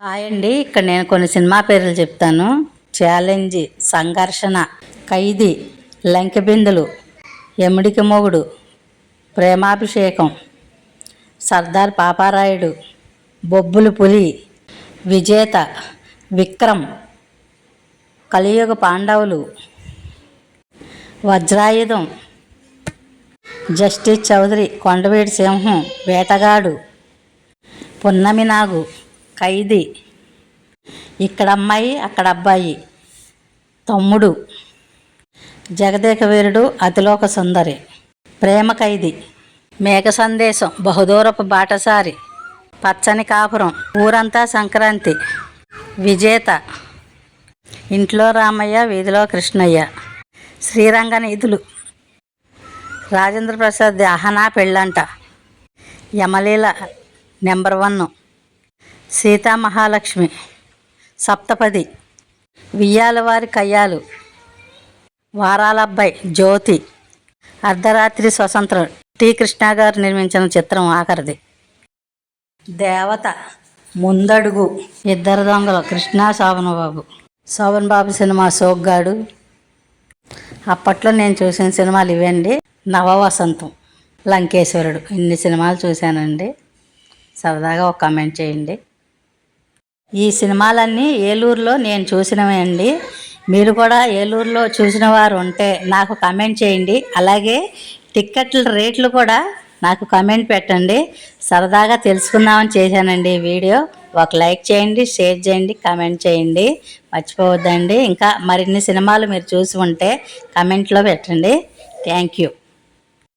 Hi అండి. ఇక్కడ నేను కొన్ని సినిమా పేర్లు చెప్తాను. ఛాలెంజ్ సంఘర్షణ ఖైదీ లంకెబిందులు ఎముడికి మొగుడు ప్రేమాభిషేకం సర్దార్ పాపారాయుడు బొబ్బులు పులి విజేత విక్రమ్ కలియుగ పాండవులు వజ్రాయుధం జస్టిస్ చౌదరి కొండవీడి సింహం వేటగాడు పున్నమి నాగు ఖైదీ. ఇక్కడ అమ్మాయి అక్కడ అబ్బాయి. తమ్ముడు. జగదేక వీరుడు అతిలోక సుందరి. ప్రేమ ఖైదీ. మేఘ సందేశం బహుదూరపు బాటసారి. పచ్చని కాపురం ఊరంతా సంక్రాంతి. విజేత. ఇంట్లో రామయ్య వీధిలో కృష్ణయ్య. శ్రీరంగ నిధులు. రాజేంద్ర ప్రసాద్ అహనా పెళ్ళంట. Yamaleela number one. Sita Mahalakshmi Saptapadi. Viyyalavari Kayyalu. Varalabbayi Jyothi. అర్ధరాత్రి స్వతంత్రం. టి. కృష్ణ గారు నిర్మించిన చిత్రం ఆఖరిది. దేవత. ముందడుగు. ఇద్దరు దొంగలు. కృష్ణ శోభన్ బాబు శోభన్ బాబు సినిమా సోగ్గాడు. అప్పట్లో నేను చూసిన సినిమాలు ఇవండి. నవవసంతం. లంకేశ్వరుడు. ఇన్ని సినిమాలు చూశానండి. సరదాగా ఒక కమెంట్ చేయండి. ఈ సినిమాలన్నీ ఏలూరులో నేను చూసినవే అండి. మీరు కూడా ఏలూరులో చూసిన వారు ఉంటే నాకు కమెంట్ చేయండి. అలాగే టిక్కెట్ల రేట్లు కూడా నాకు కమెంట్ పెట్టండి. సరదాగా తెలుసుకుందామని చేశానండి ఈ వీడియో. ఒక లైక్ చేయండి షేర్ చేయండి కమెంట్ చేయండి. మర్చిపోవద్దండి. ఇంకా మరిన్ని సినిమాలు మీరు చూసి ఉంటే కమెంట్లో పెట్టండి. Thank you